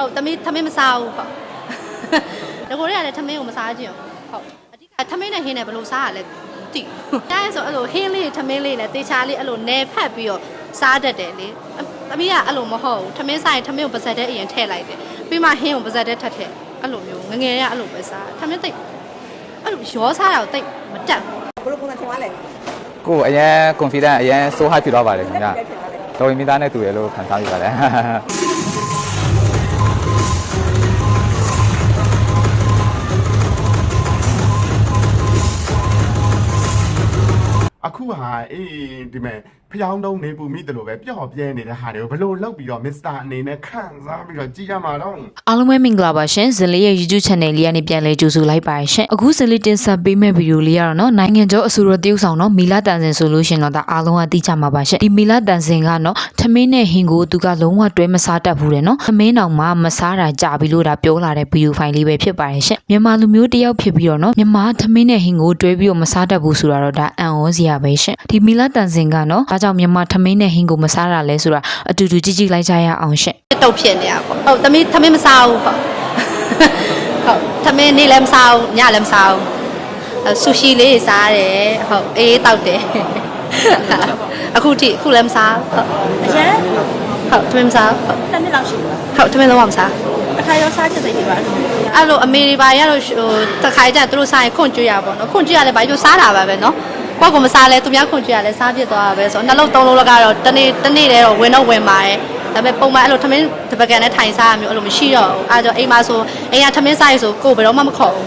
ဟုတ်သမီးသမီးမစားဘူးဟုတ်တကိုယ်တွေကလည်းသမီးကိုမစားကြည့်အောင်ဟုတ်အဓိကသမီးနဲ့ဟင်းနဲ့ဘယ်လိုစားရလဲတိဒါဆိုအဲ့လိုဟင်းလေးသမင်းလေးနဲ့တေချာလေးအဲ့လိုနယ်ဖက်ပြီးတော့စားတတ်တယ်လေသမီးကအဲ့လိုမဟုတ်ဘူးသမင်းစားရင်သမင်းကိုပါဇက်တဲ့အရင်ထည့်လိုက်တယ်ပြီးမှဟင်းကိုပါဇက်တဲ့ထပ်ထည့်အဲ့လိုမျိုးငငယ်တွေကအဲ့လိုပဲစားသမင်းသိအဲ့လိုရောစားတာကိုတိတ်မတက်ဘူးဘယ်လိုပုံစံထင်သွားလဲကိုယ်အရင် confident အရင် so high ဖြစ်သွားပါတယ်ခင်ဗျာလက်ထင်သွားလဲတော်ရင်မိသားနဲ့တူရလို့ခံစားရပါတယ် အခုဟာအေးဒီမဲ့ ဖျောင်းတုံးနေပူမိတယ်လို့ပဲပျော့ပြဲနေတဲ့ဟာတွေကိုဘယ်လိုလုပ်ပြီးတော့မစ္စတာအနေနဲ့ခန့်စားပြီးတော့ကြည့်ရမှာတော့အားလုံးပဲမင်္ဂလာပါရှင်ဇလေးရဲ့ YouTube channel လေးကနေပြန်လဲကြိုဆိုလိုက်ပါရှင်အခုဇလေးတင်ဆက်ပေးမယ့်ဗီဒီယိုလေးကတော့နော်နိုင်ငံကျော်အဆိုတော်တရုပ်ဆောင်နော်မီလာတန်စင်ဆိုလို့ရှင်တော့ဒါအားလုံးကသိကြမှာပါရှင်ဒီမီလာတန်စင်ကနော်ထမင်းနဲ့ဟင်ကိုသူကလုံးဝတွဲမစားတတ်ဘူးတယ်နော်ထမင်းတောင်မှမစားတာကြာပြီလို့ဒါပြောလာတဲ့ဗီဒီယိုဖိုင်လေးပဲဖြစ်ပါတယ်ရှင်မြန်မာလူမျိုးတယောက်ဖြစ်ပြီးတော့နော်မြန်မာထမင်းနဲ့ဟင်ကိုတွဲပြီးတော့မစားတတ်ဘူးဆိုတာတော့ဒါအံ့ဩစရာပဲရှင်ဒီမီလာတန်စင်ကနော်ဒါကြောင့်မြန်မာထမင်းနဲ့ဟင်ကိုမစားတာလဲဆိုတာအတူတူကြည့်ကြည့်လိုက်ကြရအောင်ရှင်တုတ်ဖြစ်နေတာပေါ့ဟုတ်သမီးသမီးမစားဘူးပေါ့ဟုတ်သမီးနေ့လည်းမစားဘူးညလည်းမစားဘူးအဲဆူရှီလေးစားတယ်ဟုတ်အေးတောက်တယ်အခုထိအခုလည်းမစားဟုတ်အရင်ဟုတ်သမီးမစားဟုတ်တစ်နှစ်လောက်ရှိပြီဟုတ်သမီးလုံးဝမစားအခါရောစားချက်စိတ်တွေပါလို့အဲ့လိုအမေတွေပါရတော့ဟိုတခါကြသူတို့စားရင်ခွန့်ကျွရပါတော့ခွန့်ကျွရလဲဘာလို့စားတာပါပဲနော် ကိုယ့်ကမစားလဲသူများခွန့်ကျွရလဲစားပြစ်သွားတာပဲဆိုတော့နှလုံးသုံးလုံးလောက်ကတော့တနေ့တနေ့တည်းတော့ဝင်တော့ဝင်ပါတယ်ဒါပေမဲ့ပုံမှန်အဲ့လိုထမင်းတပကံနဲ့ထိုင်စားရမျိုးအဲ့လိုမရှိတော့ဘူးအဲ့တော့အိမ်မှာဆိုအိမ်ကထမင်းစားရဆိုကိုယ်ဘယ်တော့မှမခေါ်ဘူး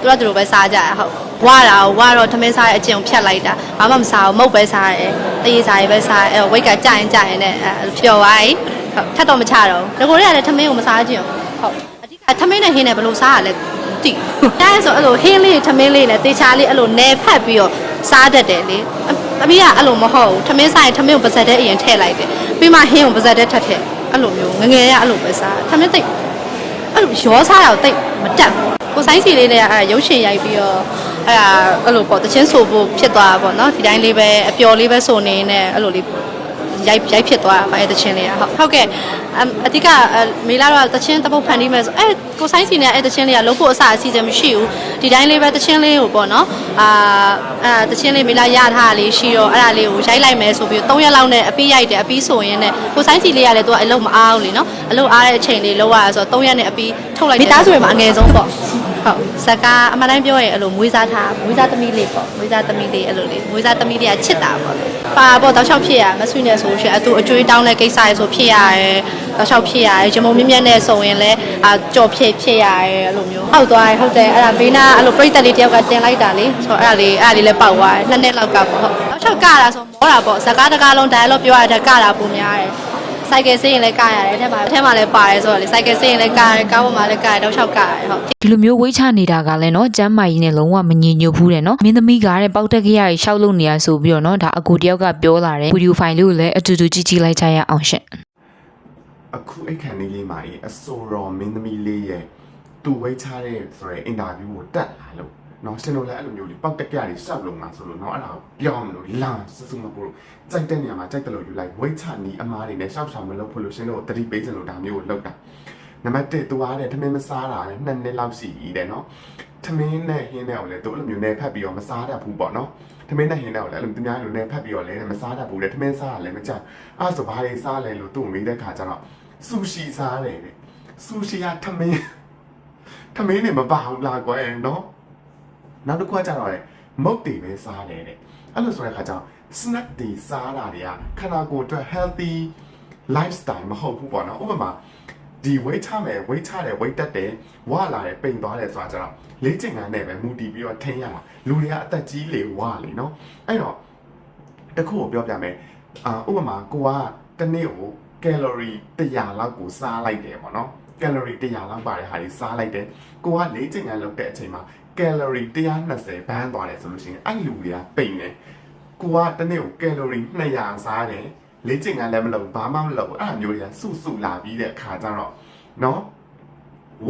သူတို့ကသူတို့ပဲစားကြရဟုတ်ဝါတာဝါတော့ထမင်းစားရအကျင့်ကိုဖြတ်လိုက်တာဘာမှမစားဘူးမုတ်ပဲစားရဲတေးစားရပဲစားရဲအဲ့တော့ဝိတ်ကကြရင်ကြရင်နဲ့အဲ့ဖြော်သွားပြီဟုတ်ထပ်တော့မချတော့ဘူးငကိုတွေကလည်းထမင်းကိုမစားကြည့်အောင်ဟုတ်အဓိကထမင်းနဲ့ဟင်းနဲ့ဘယ်လိုစားရလဲတိဒါဆိုအဲ့လိုဟင်းလေးထမင်းလေးနဲ့တေချာလေးအဲ့လိုနယ်ဖက်ပြီးတော့ စားတတ်တယ်လေသမီးကအဲ့လိုမဟုတ်ဘူးထမင်းစားရင်ထမင်းကိုပါဇက်တဲ့အရင်ထည့်လိုက်တယ်ပြီးမှဟင်းကိုပါဇက်တဲ့ထပ်ထည့်အဲ့လိုမျိုးငငယ်ရအဲ့လိုပဲစားထမင်းသိအဲ့လိုရောစားတာကိုတိတ်မတက်ဘူးကိုဆိုင်စီလေးနဲ့အဲ့ရုပ်ရှင်ရိုက်ပြီးတော့အဲ့ဒါအဲ့လိုပေါ့တချင်းဆိုဖို့ဖြစ်သွားတာပေါ့နော်ဒီတိုင်းလေးပဲအပျော်လေးပဲဆိုနေနဲ့အဲ့လိုလေး ရိုက်ရိုက်ဖြစ်သွားတာပါအဲတချင်းလေးကဟုတ်ဟုတ်ကဲ့အမ်အဓိကအဲမေလာတော့တချင်းတပုတ်ဖန်တီးမယ်ဆိုအဲကိုဆိုင်စီနဲ့အဲတချင်းလေးကလုံးဖို့အစအစီအစဉ်မရှိဘူးဒီတိုင်းလေးပဲတချင်းလေးကိုပေါ့နော်အာအဲတချင်းလေးမေလာရထားတာလေးရှိတော့အဲ့ဒါလေးကိုရိုက်လိုက်မယ်ဆိုပြီး3ရက်လောက်နဲ့အပြီးရိုက်တယ်အပြီးဆိုရင်လည်းကိုဆိုင်စီလေးကလည်းသူကအလုပ်မအားဘူးလीနော်အလုပ်အားတဲ့အချိန်လေးလောက်ရဆိုတော့3ရက်နဲ့အပြီးထုတ်လိုက်တယ်မိသားစုတွေမှာအငယ်ဆုံးပေါ့ ဟုတ်ဇက်ကအမှန်တိုင်းပြောရင်အဲ့လိုမွေးစားထားမွေးစားသမီးလေးပေါ့မွေးစားသမီးလေးအဲ့လိုလေးမွေးစားသမီးလေးကချစ်တာပေါ့ပါပေါ့တောက်လျှောက်ဖြစ်ရမဆွေးနေဆိုရှင်အတူအကျွေးတောင်းတဲ့ကိစ္စရေဆိုဖြစ်ရတယ်တောက်လျှောက်ဖြစ်ရတယ်ဂျမုံမြင့်မြတ်နဲ့ဆိုရင်လည်းအာကြော်ဖြစ်ဖြစ်ရတယ်အဲ့လိုမျိုးဟုတ်သွားတယ်ဟုတ်တယ်အဲ့ဒါဘေးနာအဲ့လိုပြိတ္တလေးတယောက်ကတင်လိုက်တာလေဆိုတော့အဲ့ဒါလေးအဲ့ဒါလေးလည်းပေါက်သွားတယ်နှစ်နှစ်လောက်ကပေါ့ဟုတ်တောက်လျှောက်ကတာဆိုမောတာပေါ့ဇကားတကားလုံး dialogue ပြောရတဲ့ကတာပုံများတယ် စိုက်ကယ်ဆေးရင်လည်းကရတယ်အဲ့ထဲမှာအဲ့ထဲမှာလည်းပါတယ်ဆိုတော့လေစိုက်ကယ်ဆေးရင်လည်းကရတယ်ကားပေါ်မှာလည်းကရတယ်တောက်လျှောက်ကရတယ်ဟုတ်ဒီလိုမျိုးဝိတ်ချနေတာကလည်းနော်ကျမ်းမာကြီးနဲ့လုံးဝမငြိမ်ညွတ်ဘူးတဲ့နော်မင်းသမီးကတဲ့ပေါက်တက်ခရကြီးရှောက်လို့နေရဆိုပြီးတော့နော်ဒါအကူတယောက်ကပြောလာတဲ့ဗီဒီယိုဖိုင်လေးကိုလည်းအတူတူကြည့်ကြည့်လိုက်ကြရအောင်ရှင်အခုအိတ်ခန့်လေးလေးမှာအေးအဆိုတော်မင်းသမီးလေးရဲ့သူဝိတ်ချတဲ့ဆိုရဲအင်တာဗျူးကိုတက်လာလို့ နော်ရှင်တို့လည်းအဲ့လိုမျိုးလေးပောက်တက်ကြရည်စောက်လုံးမှာဆိုလို့နော်အဲ့ဒါကိုပြောင်းလို့လာစစမပို့ကြိုက်တဲ့နေရာမှာကြိုက်တယ်လို့ယူလိုက်ဝိတ်ချနီးအမားတွေနဲ့ရှောက်ရှောက်မလုပ်ဖို့လို့ရှင်တို့တတိပေးစင်လို့ဒါမျိုးကိုလုပ်တာနံပါတ်1သူအားတဲ့ထမင်းမစားတာနဲ့နှစ်နှစ်လောက်ရှိပြီတဲ့နော်ထမင်းနဲ့ဟင်းတဲ့ကိုလည်းသူအဲ့လိုမျိုးနဲ့ဖက်ပြီးတော့မစားတတ်ဘူးပေါ့နော်ထမင်းနဲ့ဟင်းတဲ့ကိုလည်းအဲ့လိုသူများလိုနဲ့ဖက်ပြီးတော့လည်းမစားတတ်ဘူးတဲ့ထမင်းစားတာလည်းမကြအဲ့ဆိုဘာတွေစားလဲလို့သူ့မေးတဲ့ခါကျတော့ဆူရှီစားတယ်တဲ့ဆူရှီကထမင်းထမင်းနဲ့မပါဘူးလားကွယ်နော် နောက်တစ်ခုကကြတော့လေမုတ်တွေပဲစားတယ်တဲ့အဲ့လိုဆိုတဲ့ခါကျတော့ snack တွေစားတာတွေကခန္ဓာကိုယ်အတွက် healthy lifestyle မဟုတ်ဘူးပေါ့နော်ဥပမာဒီ weight ချမယ် weight ချတယ် weight တက်တယ်ဝလာတယ်ပိန်သွားတယ်ဆိုတာကျတော့လေ့ကျင့်ခန်းနဲ့ပဲမူတည်ပြီးတော့ထိန်းရမှာလူတွေကအသက်ကြီးလေဝလေနော်အဲ့တော့တစ်ခုကိုပြောပြမယ်အာဥပမာကိုကတစ်နေ့ကို calorie 100လောက်ကိုစားလိုက်တယ်ပေါ့နော် calorie 100လောက်ပါတဲ့ဟာတွေစားလိုက်တယ်ကိုကလေ့ကျင့်ခန်းလုပ်တဲ့အချိန်မှာ calorie 120ဘန်းသွားတယ်ဆိုလို့ရှိရင်အဲ့လူတွေကပိန်တယ်ကိုကတစ်နေ့ကို calorie 200စားတယ်လေ့ကျင့်ခန်းလည်းမလုပ်ဘာမှမလုပ်အဲ့အမျိုးတွေကစုစုလာပြီးတဲ့အခါကျတော့နော်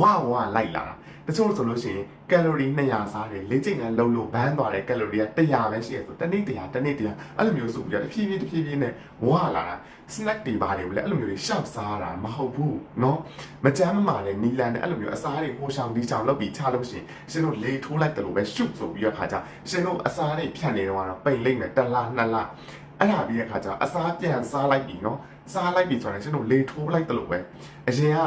ဝါဝါလိုက်လာတာ တ တချို့ဆိုလို့ရှိရင်ကယ်လိုရီ200စားတယ်လေ့ကျင့်ခန်းလုပ်လို့ဘန်းသွားတယ်ကယ်လိုရီက100ပဲရှိရဆိုတနေ့100တနေ့100အဲ့လိုမျိုးဆိုပြီးတော့တဖြည်းဖြည်းတဖြည်းဖြည်းနဲ့ဝါလာတာ snack တွေပါတယ်ဗလဲအဲ့လိုမျိုးတွေရှောက်စားတာမဟုတ်ဘူးเนาะမကြမ်းမမာတဲ့နီလန်နဲ့အဲ့လိုမျိုးအစားတွေဟိုရှောင်ဒီချောင်လုပ်ပြီးချလို့ရှိရင်ရှင်တို့လေထိုးလိုက်တယ်လို့ပဲရှုပ်ဆိုပြီးတော့ခါကြရှင်တို့အစားတွေဖြတ်နေတော့ကတော့ပိတ်လိုက်မယ်တစ်လားနှစ်လားအဲ့ဒါပြီးတဲ့ခါကျအစားပြန်စားလိုက်ပြီเนาะစားလိုက်ပြီဆိုရင်ရှင်တို့လေထိုးလိုက်တယ်လို့ပဲအရင်က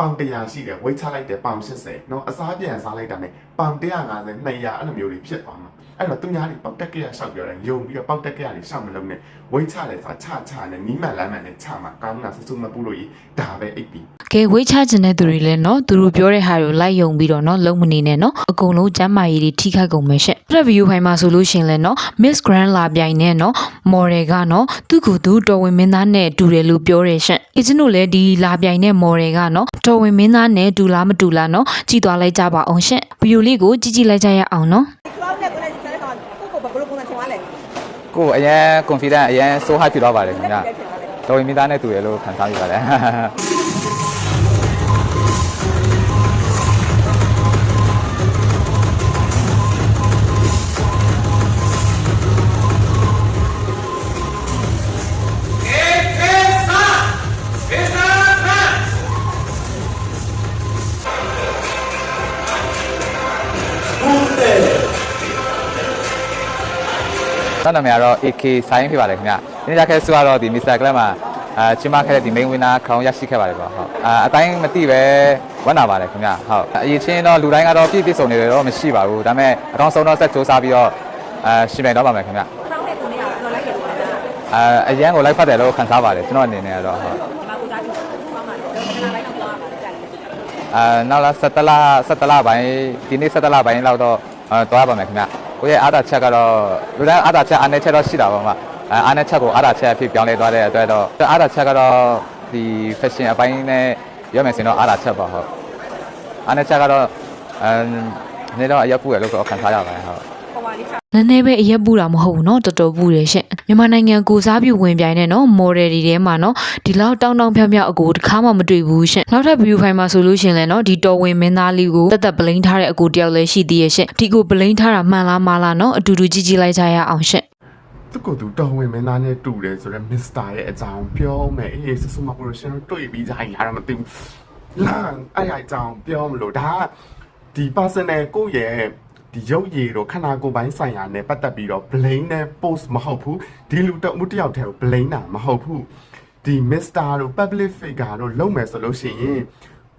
ပေါင်100ရှိတယ်ဝိတ်ချလိုက်တယ်ပေါင်80เนาะအစားပြန်စားလိုက်တာ ਨੇ ပေါင်150 200အဲ့လိုမျိုးတွေဖြစ်သွားမှာအဲ့တော့သူများတွေပေါက်တက်ကရရှောက်ပြောတယ်ယုံပြီးတော့ပေါက်တက်ကရတွေရှောက်မလုံးနဲ့ဝိတ်ချတယ်ဆိုတာချချနဲ့နီးမှန်လမ်းမှန်နဲ့ချမှာကောင်းတာစစုမပူလို့ကြီးဒါပဲအိပ်ပြီး ကဲဝိတ်ချခြင်းတဲ့သူတွေလည်းနော်သူတို့ပြောတဲ့ဟာတွေကိုလိုက်ယုံပြီးတော့နော်လုံးမနေနဲ့နော်အကုန်လုံးကျမ်းမာရေးတွေထိခိုက်ကုန်မယ်ရှင့် review ဖိုင်မှာဆိုလို့ရှရင်လဲနော် Miss Grand လာပြိုင်နဲ့နော် model ကနော်သူ့ကိုယ်သူတော်ဝင်မင်းသားနဲ့တူတယ်လို့ပြောတယ်ရှင့်အချင်းတို့လည်းဒီလာပြိုင်တဲ့ model ကနော်တော်ဝင်မင်းသားနဲ့တူလားမတူလားနော်ကြည့်သွားလိုက်ကြပါအောင်ရှင့်ဗီဒီယိုလေးကိုကြည့်ကြည့်လိုက်ကြရအောင်နော်သူကလည်းကိုယ်လည်းဆက်တော့ကိုကိုဘယ်လိုပုံစံချင်ပါလဲကိုယ်အရင် confident အရင် so high ဖြစ်သွားပါတယ်ခင်ဗျာလက်ဖြစ်ပါလဲတော်ရင်မိသားနဲ့တူတယ်လို့ခံစားမိပါတယ် တန်းနာမည်ကတော့ AK ဆိုင်းဖြစ်ပါတယ်ခင်ဗျ။ဒီနေ့ကြခဲ့ဆိုတော့ဒီ Mr. Club မှာအာချင်မခဲ့တဲ့ဒီ main winner crown ရရှိခဲ့ပါတယ်ပေါ့ဟုတ်။အာအတိုင်းမသိပဲဝမ်းနာပါတယ်ခင်ဗျ။ဟုတ်။အရေးချင်းတော့လူတိုင်းကတော့ပြည့်ပြည့်စုံနေတယ်တော့မရှိပါဘူး။ဒါပေမဲ့အတော့ဆုံးတော့ဆက်စူးစမ်းပြီးတော့အာရှင်ပြန်တော့ပါမယ်ခင်ဗျခေါင်းနဲ့ကိုနေရတော့လိုက်ကြလို့လားဒီ။အာအရန်ကိုလိုက်ဖတ်တယ်လို့ခံစားပါတယ်ကျွန်တော်အနေနဲ့ကတော့ဟုတ်မှာကိုသားကြည့်ခေါင်းမှာတော့ခဏလိုက်တော့သွားပါလေကြာတယ်။အာနောက်လာ17လ17လပိုင်းဒီနေ့17လပိုင်းလောက်တော့အာသွားပါမယ်ခင်ဗျ။ ကိုယ့်ရဲ့အားသာချက်ကတော့လူတိုင်းအားသာချက်အားနည်းချက်တော့ရှိတာပါမှာ။အာအားနည်းချက်ကိုအားသာချက်အဖြစ်ပြောင်းလဲသွားတဲ့အတွက်တော့အားသာချက်ကတော့ဒီ fashion အပိုင်းနဲ့ပြောမယ်ဆိုရင်တော့အားသာချက်ပါဟုတ်။အားနည်းချက်ကတော့အမ်နေတော့အရက်ပူရလို့တော့ခံစားရပါတယ်ဟုတ်ဟိုပါလေးချ နည်းနည်းပဲအရက်ပူတာမဟုတ်ဘူးเนาะတော်တော်ပူတယ်ရှင့်မြန်မာနိုင်ငံကိုစားပြုဝင်ပြိုင်တဲ့เนาะ model တွေထဲမှာเนาะဒီလောက်တောင်းတောင်းဖြောင်းဖြောင်းအကူတစ်ခါမှမတွေ့ဘူးရှင့်နောက်ထပ် view file မှာဆိုလို့ရှရင်လဲเนาะဒီတော်ဝင်မင်းသားလေးကိုတက်တက်ပလိန်ထားတဲ့အကူတယောက်လည်းရှိသေးရဲ့ရှင့်ဒီကိုပလိန်ထားတာမှန်လားမလားเนาะအတူတူကြည့်ကြည့်လိုက်ကြရအောင်ရှင့် သူကသူတော်ဝင်မင်းသားနဲ့တူတယ်ဆိုတော့ Mr. ရဲ့အကြောင်းပြောမယ်အေးစစမပရိုရှင်တို့တွေ့ပြီးကြရင်လားတော့မသိဘူးလာအဲ့အကြောင်းပြောမလို့ဒါကဒီ personal ကိုယ့်ရဲ့ ဒီရုပ်ရည်တော့ခန္ဓာကိုယ်ပိုင်းဆိုင်ရာနဲ့ပတ်သက်ပြီးတော့ blame နဲ့ post မဟုတ်ဘူးဒီလူတမှုတစ်ယောက်တည်းကို blame တာမဟုတ်ဘူးဒီ Mr. တို့ public figure တို့လုံးမယ်ဆိုလို့ရှိရင်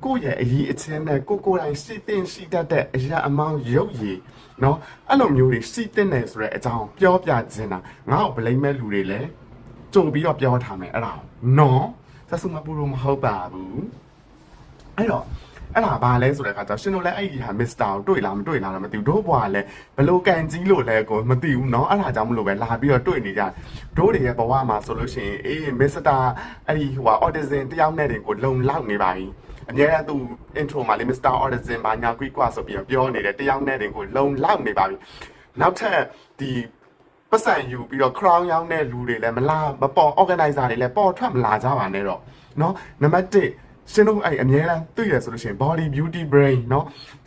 ကိုယ့်ရဲ့အရေးအချင်းနဲ့ကိုကိုယ်တိုင်ရှိတင်ရှိတတ်တဲ့အရာအမောင်းရုပ်ရည်เนาะအဲ့လိုမျိုးတွေရှိတင်တယ်ဆိုတဲ့အကြောင်းပြောပြခြင်းတာငါ့ကို blame မဲ့လူတွေလည်းကြုံပြီးတော့ပြောထားမယ်အဲ့ဒါနော်သဆုမပူလို့မဟုတ်ပါဘူးအဲ့တော့ အဲ့ဒါဘာလဲဆိုတဲ့အခါကျတော့ရှင်တို့လည်းအဲ့ဒီဟာမစ္စတာကိုတွေ့လားမတွေ့လားတော့မသိဘူးတို့ဘွားလည်းဘလို့ကန်ကြီးလို့လဲကိုမသိဘူးเนาะအဲ့ဒါကြောင့်မလို့ပဲလာပြီးတော့တွေ့နေကြတယ်တို့တွေရဲ့ဘဝမှာဆိုလို့ရှိရင်အေးမစ္စတာအဲ့ဒီဟိုဟာ autism တယောက်နဲ့တွေကိုလုံလောက်နေပါပြီအများအားသူ intro မှာလေ Mr. Autism ဘာညာကွီကွာဆိုပြီးတော့ပြောနေတယ်တယောက်နဲ့တွေကိုလုံလောက်နေပါပြီနောက်ထပ်ဒီပတ်စံယူပြီးတော့ crown ရောင်းတဲ့လူတွေလည်းမလာမပေါ် organizer တွေလည်းပေါ်ထွက်မလာကြပါနဲ့တော့เนาะနံပါတ်1 ရှင်တို့အဲ့အများအားတွေ့ရဆိုလို့ရှိရင် body beauty brain เนาะ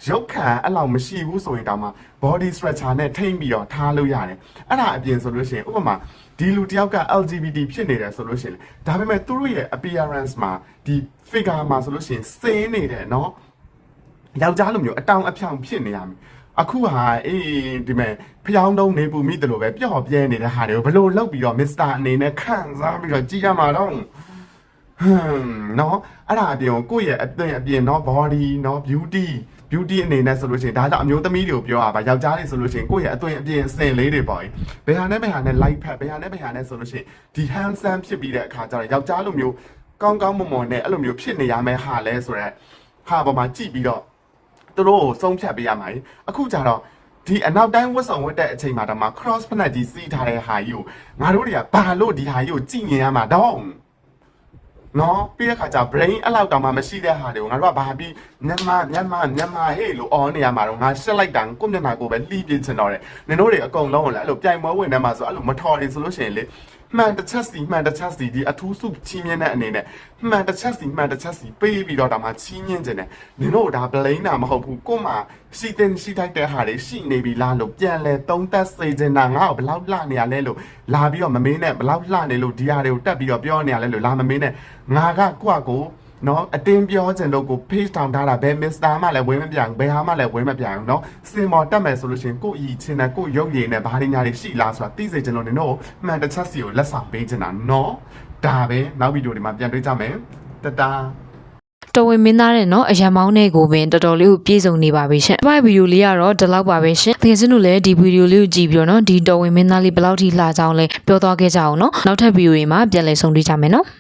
ရုပ်ခံအဲ့လောက်မရှိဘူးဆိုရင်တောင်မှ body structure နဲ့ထိမ့်ပြီးတော့ထားလို့ရတယ်အဲ့ဒါအပြင်ဆိုလို့ရှိရင်ဥပမာဒီလူတယောက်က LGBT ဖြစ်နေတယ်ဆိုလို့ရှိရင်ဒါပေမဲ့သူတို့ရဲ့ appearance မှာဒီ figure မှာဆိုလို့ရှိရင်စင်းနေတယ်เนาะ ယောက်ျားလိုမျိုးအတောင်အဖြောင်ဖြစ်နေရမယ်အခုဟာအေးဒီမဲ့ဖျောင်းတုံးနေပူမိတယ်လို့ပဲပျော့ပြဲနေတဲ့ဟာတွေကိုဘလို့လောက်ပြီးတော့မစ္စတာအနေနဲ့ခန့်စားပြီးတော့ကြည်ရမှာတော့ ဟမ်နော်အဲ့ဒါအပြင်ကိုယ့်ရဲ့အသွင်အပြင်နော် body နော် beauty beauty အနေနဲ့ဆိုလို့ရှိရင်ဒါကြောင့်အမျိုးသမီးတွေကိုပြောရပါယောက်ျားတွေဆိုလို့ရှိရင်ကိုယ့်ရဲ့အသွင်အပြင်အစင်လေးတွေပေါ့ဘယ်ဟာနဲ့ဘယ်ဟာနဲ့ light ဖက်ဘယ်ဟာနဲ့ဘယ်ဟာနဲ့ဆိုလို့ရှိရင်ဒီ handsome ဖြစ်ပြီးတဲ့အခါကျတော့ယောက်ျားလိုမျိုးကောင်းကောင်းမွန်မွန်နဲ့အဲ့လိုမျိုးဖြစ်နေရမယ်ဟာလဲဆိုတော့ဟာပေါ်မှာကြည့်ပြီးတော့သူတို့ကိုဆုံးဖြတ်ပေးရမှာလေအခုကြတော့ဒီအနောက်တိုင်းဝတ်ဆောင်ဝတ်တဲ့အချိန်မှာတော့မှ cross ဖက်နဲ့ကြီးစီးထားတဲ့ဟာကြီးကိုငါတို့တွေကဘာလို့ဒီဟာကြီးကိုကြည်မြင်ရမှာတော့ နော်ပြီးတဲ့ခါကျ brain အဲ့လောက်တောင်မှမရှိတဲ့ဟာတွေကိုငါတို့ကဘာပြီးမြန်မာမြန်မာမြန်မာဟေ့လို့အော်နေရမှာတော့ငါရှက်လိုက်တာကိုမျက်နှာကိုပဲလှီးပြချင်တော့တယ်နင်တို့တွေအကုန်လုံးကိုလည်းအဲ့လိုပြိုင်ပွဲဝင်နေမှာဆိုအဲ့လိုမထော်နေဆိုလို့ရှိရင်လေ မှန်တစ်ချက်စီမှန်တစ်ချက်စီဒီအထူးစုချီးမြှင့်တဲ့အနေနဲ့မှန်တစ်ချက်စီမှန်တစ်ချက်စီပေးပြီးတော့ဒါမှချီးမြှင့်ခြင်းနဲ့နင်တို့ဒါပလိန်တာမဟုတ်ဘူးကို့မှာရှိတဲ့ရှိထိုက်တဲ့ဟာတွေရှိနေပြီလားလို့ပြန်လဲသုံးသပ်စေချင်တာငါ့ကိုဘယ်လောက်လှနေရလဲလို့လာပြီးတော့မမင်းနဲ့ဘယ်လောက်လှနေလို့ဒီဟာတွေကိုတက်ပြီးတော့ပြောနေရလဲလို့လာမမင်းနဲ့ငါကကိုယ့်အကို နော်အတင်းပြောချင်လို့ကို page တောင်ထားတာဘယ်မစ္စတာမှလည်းဝင်းမပြဘူးဘယ်ဟာမှလည်းဝင်းမပြဘူးနော်စင်မော်တက်မယ်ဆိုလို့ရှိရင်ကိုယ့်အီချင်းနဲ့ကိုယ့်ရုပ်ရည်နဲ့ဘာတွေညာတွေရှိလားဆိုတာသိစေချင်လို့နင်တို့မှန်တစ်ချက်စီကိုလက်ဆောင်ပေးချင်တာနော်ဒါပဲနောက်ဗီဒီယိုတွေမှာပြန်တွေ့ကြမယ်တတားတော်ဝင်မင်းသားတဲ့နော်အရန်မောင်းတဲ့ကိုပင်တော်တော်လေးကိုပြေဆုံးနေပါပြီရှင်။ဒီဗီဒီယိုလေးကတော့ဒီလောက်ပါပဲရှင်။တကယ်စင်းတို့လည်းဒီဗီဒီယိုလေးကိုကြည့်ပြီးတော့နော်ဒီတော်ဝင်မင်းသားလေးဘယ်လောက်ထိလှကြအောင်လဲပြောသွားခဲ့ကြအောင်နော်။နောက်ထပ်ဗီဒီယိုတွေမှာပြန်လည်ဆုံတွေ့ကြမယ်နော်။